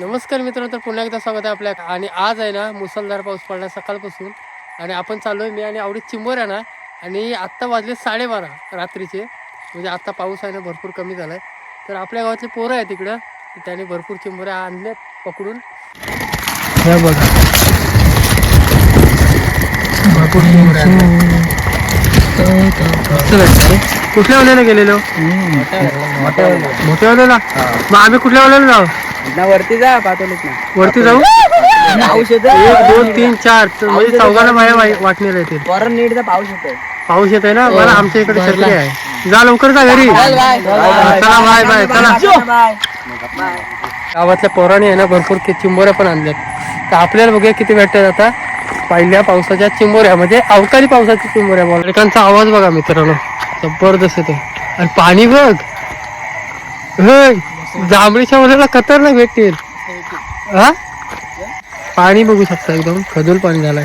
नमस्कार मित्रांनो तर पुन्हा एकदा स्वागत आहे आपल्या आणि आज आहे ना मुसळधार पाऊस पडला सकाळपासून. आणि आपण चाललो आहे मी आणि आवडीत चिंबोर आहे ना. आणि आत्ता वाजले साडेबारा रात्रीचे. म्हणजे आत्ता पाऊस आहे ना भरपूर कमी झाला आहे तर आपल्या गावातले पोरं आहे तिकडं त्याने भरपूर चिंबोऱ्या आणल्या पकडून. हे बघा. भरपूर. कुठल्या वाल्याला गेलेलो? मोठ्या वाल्याला? मग आम्ही कुठल्या वाल्याला जाऊ? ना वरती जा पाठवलीच ना वरती जाऊ? पाऊस एक येतोय दोन तीन चार. तर म्हणजे चौघांना माझ्या वाई- वाटणीला येतील वरण नीटचा पाऊस येतोय. पाऊस येत आहे ना? मला आमच्या इकडे छत्री आहे. जा लवकर जा घरी. चला बाय बाय. चला. गावातल्या पोराने आहे ना भरपूर कि- चिंबोऱ्या पण आणल्यात. तर आपल्याला बघूया किती भेटतात आता. पहिल्या पावसाच्या चिंबोऱ्या म्हणजे अवकाळी पावसाच्या चिंबोऱ्या बालकांचा आवाज बघा मित्रांनो. जबरदस्त येतो आणि पाणी बघ. जांभळीच्या मुलाला खतरनाक भेटतील. हा? पाणी बघू शकता एकदम. खजूल पाणी झालंय.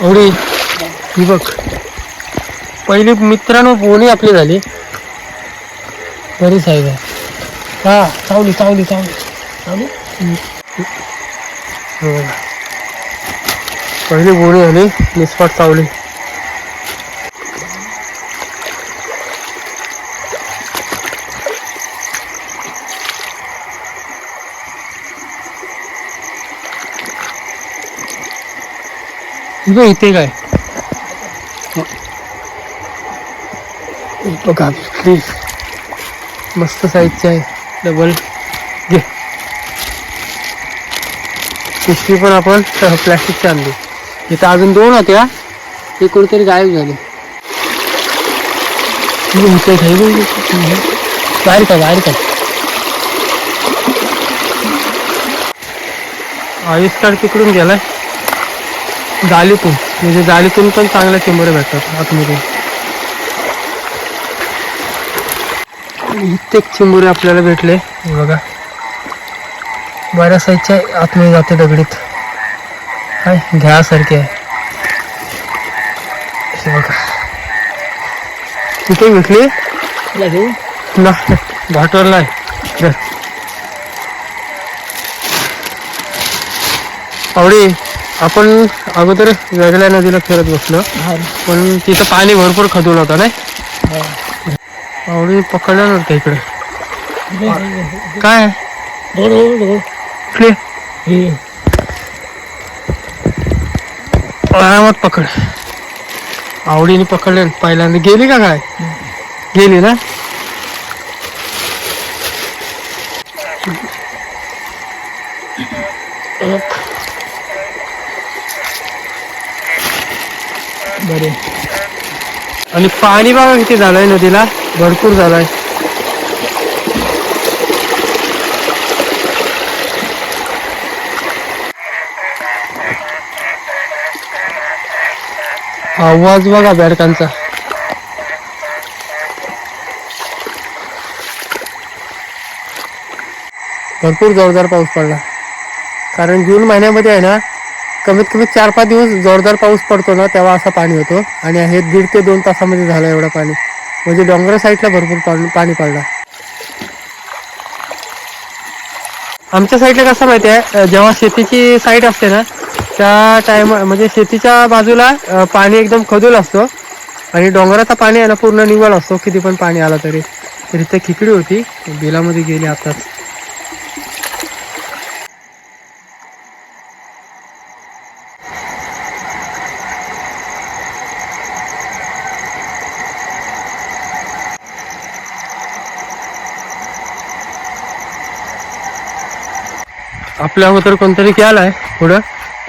एवढी ही बघ. पहिली मित्रांनो बोनी आपली झाली. बरी साईज आहे. हा चावली चावली चावली. चावली. हम्म. हो. पहिली गोळी झाली निस्पाट चावली. इथे काय? बघा प्लीज मस्त साईजची आहे. डबल घे. पिशवी पण आपण प्लॅस्टिकची आणली. इथं अजून दोन होत्या. ते कुठेतरी गायब झाले. बाहेर काय बाहेर काय आयुष्कार तिकडून गेलाय. जालीतून म्हणजे जालीतून पण चांगल्या चिंबोरे भेटतात आतमध्ये. कित्येक चिंबोरे आपल्याला भेटले. बघा. बऱ्याच साईजच्या आतमध्ये जाते दगडीत. घ्यासारखे आहे. बघा. कुठे भेटली ना घाटवरला आहे. धर. आवडी आपण अगोदर वेगळ्या नदीला फिरत बसलो. पण तिथं पाणी भरपूर खदून होतं नाही? आवडी पकडलं नव्हतं इकडे? काय इकडे आरामात पकड. आवडीने पकडले पहिल्यांदा गेली का काय? गेली ना? बरे. आणि पाणी बघा किती झालंय नदीला. भरपूर झालंय. आवाज बघा बेडकांचा. भरपूर जोरदार पाऊस पडला. कारण जून महिन्यामध्ये आहे ना कमीत कमी चार पाच दिवस जोरदार पाऊस पडतो ना तेव्हा असा पाणी होतो. आणि हे दीड ते दोन तासामध्ये झालं एवढं पाणी. म्हणजे डोंगरा साईडला भरपूर पाणी पडला. आमच्या साईडला कसं माहिती आहे जेव्हा शेतीची साईड असते ना त्या टाइम म्हणजे शेतीच्या बाजूला पाणी एकदम खदूल असतो. आणि डोंगराचा पाणी आहे ना पूर्ण निवळ असतो. किती पण पाणी आलं तरी. तर इथे खिकडी होती. बिलामध्ये गेली आताच. आपल्या अगोदर कोणतरी केलाय पुढं?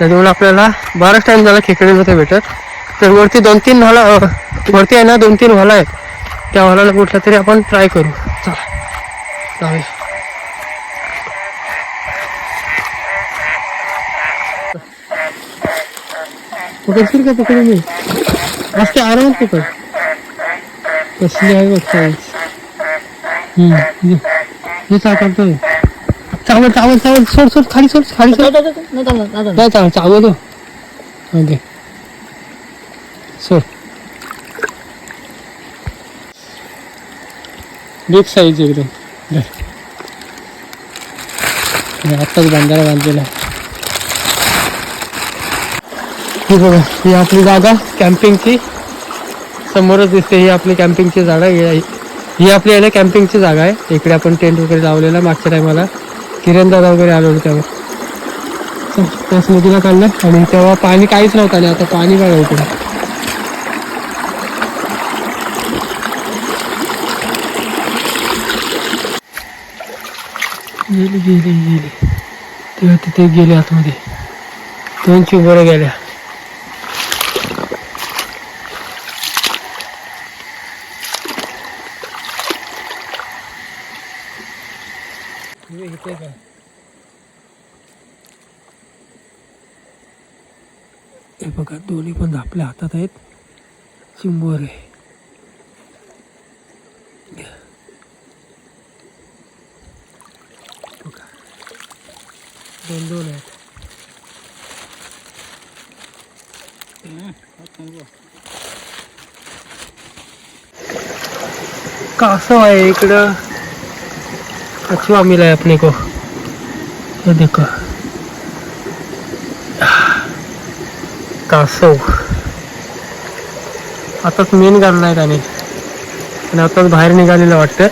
त्याच्यामुळे आपल्याला बराच टाइम झाला खेकडे नव्हते भेटत. तर वरती दोन तीन व्हाला वरती आहे ना दोन तीन व्हाला आहेत. त्या व्हालाला कुठला तरी आपण ट्राय करू. चला जाऊया. पकडशील का पकडू मी? असते आरामात पकड कसली आहे बघ साईज हम्म हे साकारतोय चावल चावल चावल सोड सोड खाली सोड खाली सोड. नाही चावल चावल हो. ओके सोड. बिग साईज एकदम. हे आत्ताच बांधायला बांधलेला आहे. ही बघा ही आपली जागा कॅम्पिंगची. समोरच दिसते ही आपली कॅम्पिंगची जागा ही आपली ना कॅम्पिंगची जागा आहे. इकडे आपण टेंट वगैरे लावलेला मागच्या टायमाला किरण दादा वगैरे आलो होतो त्यावर चल, त्याच नदीला काढलं आणि तेव्हा पाणी काहीच नव्हतं आणि आता पाणी बघा तुला गेली गेली गेली. तेव्हा तिथे गेले आतमध्ये. दोनशे बरं गेल्या इथे काय हे बघा दोन्ही पण आपल्या हातात आहेत. चिंबोरे दोन दोन आहेत. कासव आहे इकडं. कछुआ मिला है अपने को. ये देखो. कासव. आताच मेन घाललाय त्याने. आणि आताच बाहेर निघालेलं वाटतं.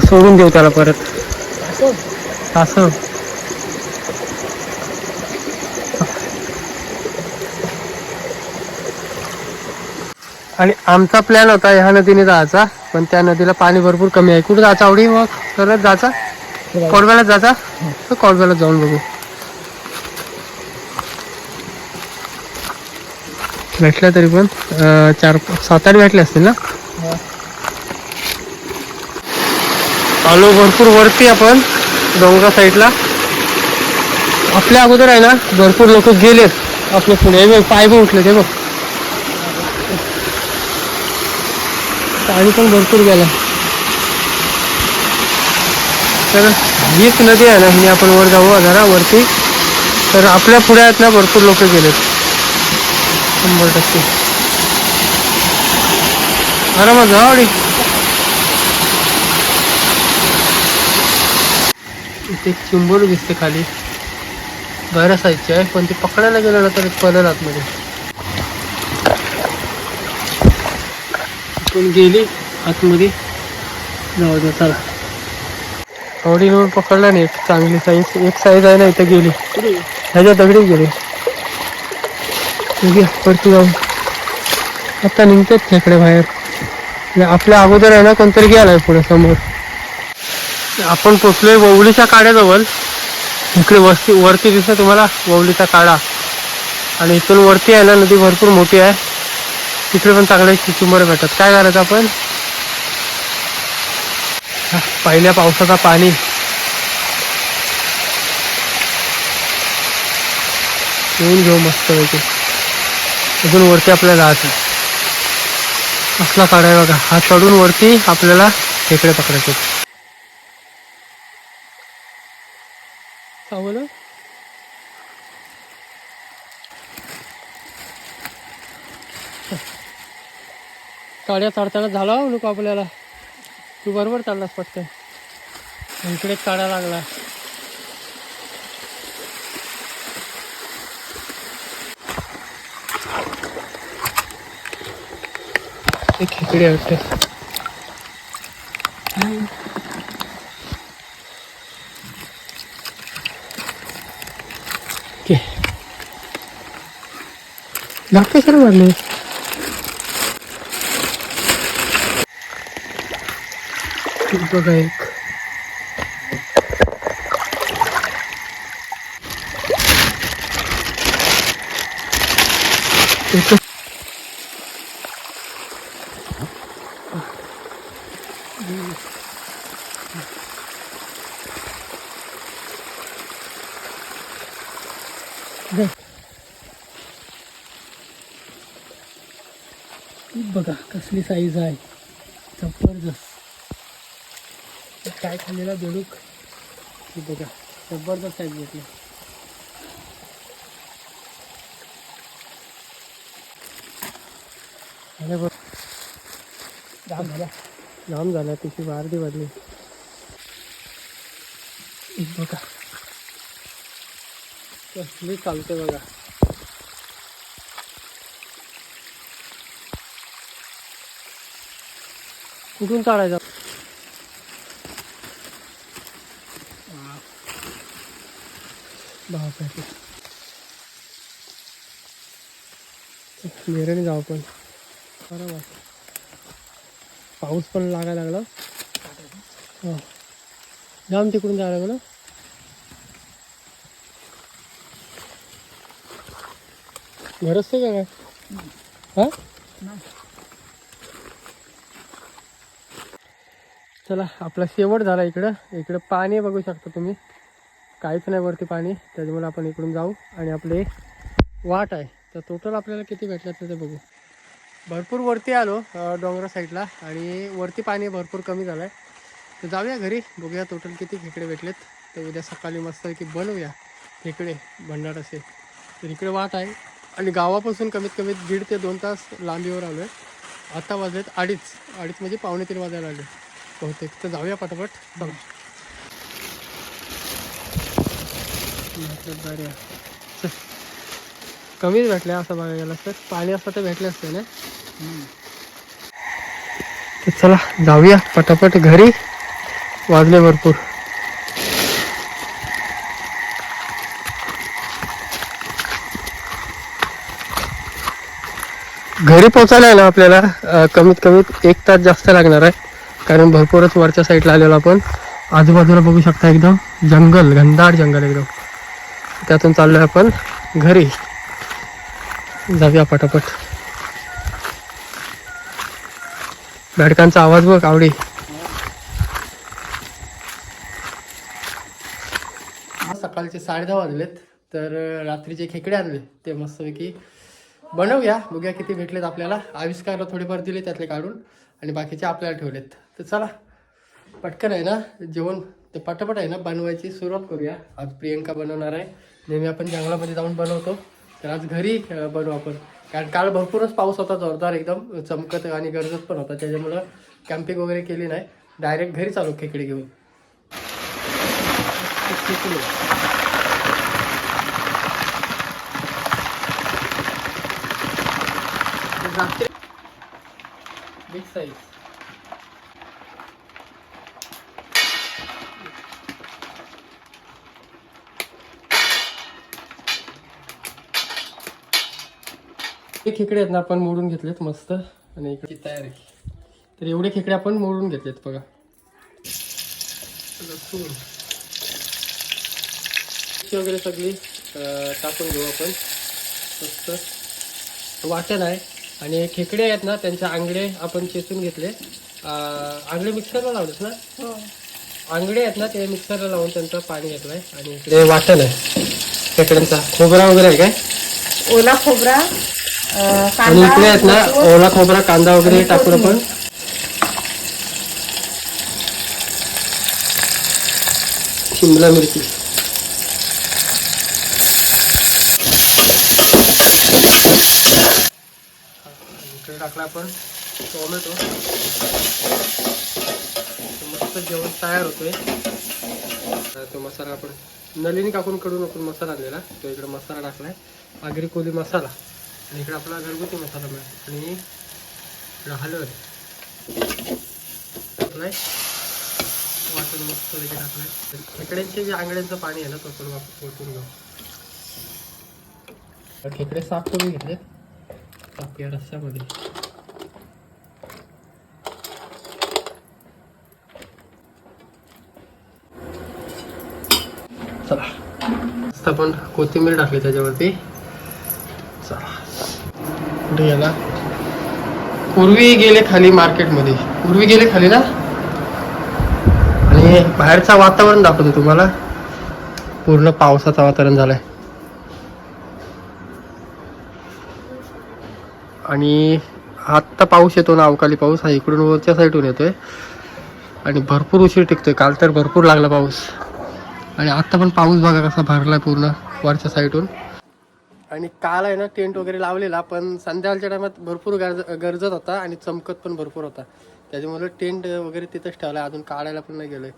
सोडून देऊ त्याला परत. कासव आणि आमचा प्लॅन होता ह्या नदीने जायचा पण त्या नदीला पाणी भरपूर कमी आहे. कुठं जायचं? आवडी मग? सरळ जायचा? कोडव्याला जायचा? तर कोडव्याला जाऊन बघू. भेटला तरी पण चार सात आठ भेटले असतील ना? आलो भरपूर वरती आपण डोंगरा साईडला. आपल्या अगोदर आहे ना भरपूर लोक गेलेत आपल्या पुढे. हे बघ, पाय पण उठले ते बघ. पाणी पण भरपूर गेला तर हीच नदी आहे ना ही आपण वर जाऊ जरा वरती. तर आपल्या पुढे आहेत ना भरपूर लोक गेलेत. शंभर टक्के. आरामात जा आवडी इथे चिंबोर दिसते खाली. बऱ्या साईजची आहे पण ती पकडायला गेलं ना तर पडेल आतमध्ये. पण गेली आतमध्ये. जाऊ दे चला. आवडीवर पकडला नाही एक चांगली साईज एक साईज आहे ना इथे गेली. ह्याच्या दगडी गेली. पडती जाऊन. आता निघतात खेकडे बाहेर. म्हणजे आपल्या अगोदर आहे ना कोणतरी गेलाय पुढे समोर. आपण पोचलोय ववलीच्या काड्याजवळ. इकडे वस्ती वरती दिसतो तुम्हाला ववलीचा काडा. आणि इथून वरती आहे ना नदी भरपूर मोठी आहे. तिकडे पण चांगले चिचुंबर भेटतात. काय करायचं आपण? पहिल्या पावसाचा पाणी. येऊन घेऊ मस्त पैकी. अजून वरती आपल्याला जायचं. असला काढाय बघा. हा चढून वरती आपल्याला खेकडे पकडायचे. सावलं काड्या चढताना झाला हो लोक आपल्याला. तू बरोबर चाललास पटकन. इकडे काढा लागला. एक खेकडे वाटते ओके. लागते सर मारले बघा एक. एकच ही बघा कसली साईज आहे. जबरदस्त. काय खाल्लेला बेडूक? बघा जबरदस्त साईज घेतली. अरे बघ. जाम झाला. जाम झाला तिची वारदी वाढली. बघा. कसली चालते बघा. कुठून चालायचं बापरे मेरेने जाऊ पण. बरं वाट पाऊस पण लागायला लागला. हो. जाम तिकडून जायला लागलं. घर असते का काय? हा? चला आपला शेवट झाला इकडं. इकडं पाणी बघू शकता तुम्ही. काहीच नाही वरती पाणी त्याच्यामुळे आपण इकडून जाऊ. आणि आपले वाट आहे. तर टोटल आपल्याला किती भेटलं ते बघू. भरपूर वरती आलो डोंगरा साईडला. आणि वरती पाणी भरपूर कमी झालं आहे तर जाऊया घरी. बघूया टोटल किती खेकडे भेटलेत. तर उद्या सकाळी मस्त की बनवूया खेकडे भंडार असे. तर इकडे वाट आहे. आणि गावापासून कमीत कमी दीड ते दोन तास लांबीवर आलो आहे आता वाजलेत अडीच. अडीच म्हणजे पावणे तीन वाजायला आले बहुतेक. तर जाऊया पटापट. चला कमीच भेटले असं बघायला गेलं तर पाणी असतं तर भेटले असते ना? तर चला जाऊया पटापट घरी. वाजले भरपूर. घरी पोचायला आहे ना आपल्याला कमीत कमीत एक तास जास्त लागणार आहे. कारण भरपूरच वरच्या साईडला आलेलो आपण. आजूबाजूला बघू शकता एकदम जंगल घनदाट जंगल एकदम. त्यातून चाललोय आपण घरी. जाऊया पटापट. बेडकांचा आवाज बघ आवडी. सकाळचे साडे दहा वाजलेत तर रात्रीचे खेकडे आणले ते मस्तपैकी बनवूया. बघूया किती भेटलेत आपल्याला. आविष्कारला थोडेफार दिले त्यातले काढून आणि बाकीचे आपल्याला ठेवलेत. तर चला पटकन आहे ना जेवण ते पटापट आहे ना बनवायची सुरुवात करूया. आज प्रियंका बनवणार आहे. नेहमी आपण जंगलामध्ये जाऊन बनवतो. तर आज घरी बनवू आपण. कारण काल भरपूरच पाऊस होता जोरदार एकदम चमकत आणि गरजत पण होता. त्याच्यामुळं कॅम्पिंग वगैरे केली नाही. डायरेक्ट घरी चालू खेकडे घेऊन. खेकडे. बिग साईज हे खेकडे आहेत ना आपण मोडून घेतलेत मस्त. आणि इकडे तयार आहे. तर एवढे खेकडे आपण मोडून घेतलेत बघा. लसूण वगैरे सगळी टाकून घेऊ आपण. मस्त. वाटण आहे. आणि हे खेकडे आहेत ना त्यांचे आंगडे आपण चेचून घेतले. आंगडे मिक्सरला लावलेत ना? आंगडे आहेत ना ते मिक्सरला लावून त्यांचं पाणी घेतलंय. आणि इकडे वाटण आहे. खेकड्यांचा. खोबरा वगैरे आहे काय? ओला खोबरा. आणि इकडे आहेत ना ओला खोबरा कांदा वगैरे टाकून आपण. शिमला मिरची. इकडे टाकला आपण टोमॅटो. मस्त जेवण तयार होतोय. तो मसाला आपण नलिनी काकून कडून आपण मसाला आणलेला. तो इकडे मसाला टाकलाय. आगरी कोली मसाला. आणि इकडे आपला घरगुती मसाला मिळतो. आणि इकडं हलद टाकलाय. वाटून मस्त वगैरे टाकलाय. खेकड्यांचे जे आंगड्यांचं पाणी आहे ना तो पण वापर ओतून घेऊ. खेकडे साफ करून घेतलेत. आपल्या रस्स्यामध्ये चला. मस्त आपण कोथिंबीर टाकली त्याच्यावरती. कुठे गेला? पूर्वी गेले खाली मार्केटमध्ये. पूर्वी गेले खाली ना? आणि बाहेरचं वातावरण दाखवतो तुम्हाला. पूर्ण पावसाचं वातावरण झालंय. आणि आत्ता पाऊस येतो ना अवकाळी पाऊस. हा इकडून वरच्या साईडून येतोय. आणि भरपूर उशीर टिकतोय. काल तर भरपूर लागला पाऊस. आणि आत्ता पण पाऊस बघा कसा भरलाय पूर्ण वरच्या साईडून आणि काल आहे ना टेंट वगैरे लावलेला पण संध्याकाळच्या टायमात भरपूर गरज गरजत होता आणि चमकत पण भरपूर होता. त्याच्यामुळे टेंट वगैरे तिथंच ठेवला अजून काढायला पण नाही गेलोय.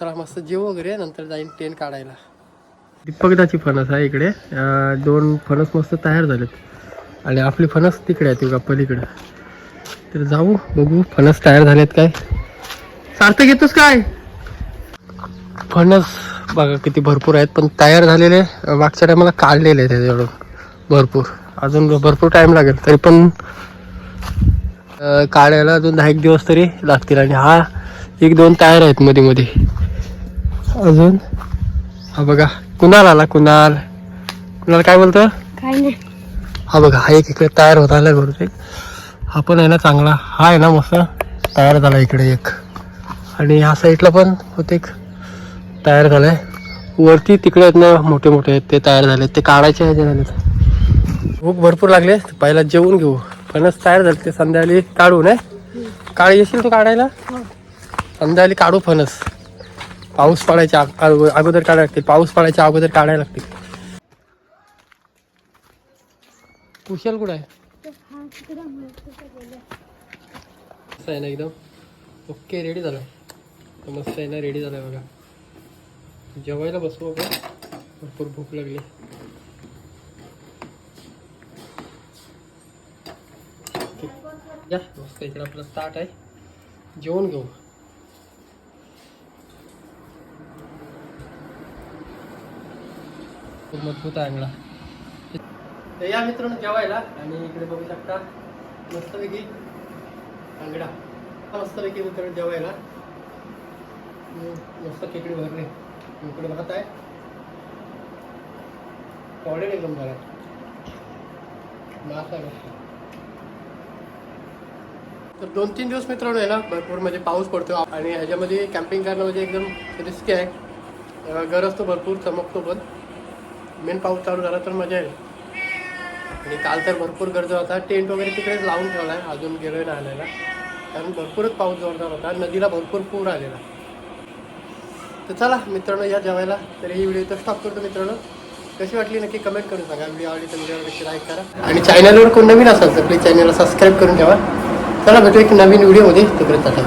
चला मस्त जेव वगैरे नंतर जाईन टेंट काढायला. दीपकदाची फणस आहे इकडे. दोन फणस मस्त तयार झालेत. आणि आपली फणस तिकडे आहे ती पलीकडे. तर जाऊ बघू फणस तयार झालेत काय. सार्थक येतोस काय? फणस बघा किती भरपूर आहेत पण तयार झालेले मागच्या टायमाला काढलेले आहेत त्याच्याकडून भरपूर. अजून भरपूर टाइम लागेल तरी पण काढायला अजून दहा एक दिवस तरी लागतील. आणि हा एक दोन टायर आहेत मध्ये मध्ये अजून? हा बघा कुणाल आला कुणाल? कुणाल काय बोलतो? काय नाही. हा बघा हा एक इकडे तयार होत आलाय बहुतेक. हा पण आहे ना चांगला. हा आहे ना मस्त तयार झाला इकडे एक. आणि ह्या साईडला पण बहुतेक तयार झालाय. वरती तिकडे आहेत ना मोठे मोठे आहेत ते तयार झाले ते काढायचे ह्याचे झाले भूक भरपूर लागले पहिला जेवून घेऊ. फणस तयार झाले ते संध्याकाळी काढू नाही? काढ येशील तू काढायला? संध्याकाळी काढू फणस. पाऊस पडायच्या अगोदर काढायला लागतील पाऊस पडायच्या अगोदर काढायला लागतील कुशल कुठं आहे? आहे ना एकदम. ओके रेडी झालं. मस्त आहे ना रेडी झालं बघा. जेवायला बसू आपण. भरपूर भूक लागली. या मस्त इकडे आपलं ताट आहे. जेवण घेऊ. खूप मजबूत आहे अंगडा तर या मित्रांनो जेवायला आणि इकडे बघू शकता मस्तपैकी अंगडा मस्तपैकी मित्रांनो जेवायला. मस्त खेकडी भरले. इकडे भात आहे. कॉडेड एकदम घरात मासा आहे तर दोन तीन दिवस मित्रांनो आहे ना भरपूर म्हणजे पाऊस पडतो आणि ह्याच्यामध्ये कॅम्पिंग करणं म्हणजे एकदम रिस्की आहे. गरज तो भरपूर चमकतो पण. मेन पाऊस चालू झाला तर मजा येईल. आणि काल तर भरपूर गरज होता. टेंट वगैरे तिकडेच लावून ठेवला आहे अजून गेलो नाही आलेला कारण भरपूरच पाऊस जोरदार होता. नदीला भरपूर पूर आलेला. तर चला मित्रांनो या जेवायला. तर ही व्हिडिओ तर स्टॉप करतो मित्रांनो. कशी वाटली नक्की कमेंट करून सांगा. व्हिडिओ आवडली तर व्हिडिओ नक्की लाईक करा. आणि चॅनलवर कोण नवीन असाल तर प्लीज चॅनलला सबस्क्राईब करून ठेवा. चला भेटू एक नवीन व्हिडिओमध्ये तोपर्यंत आता.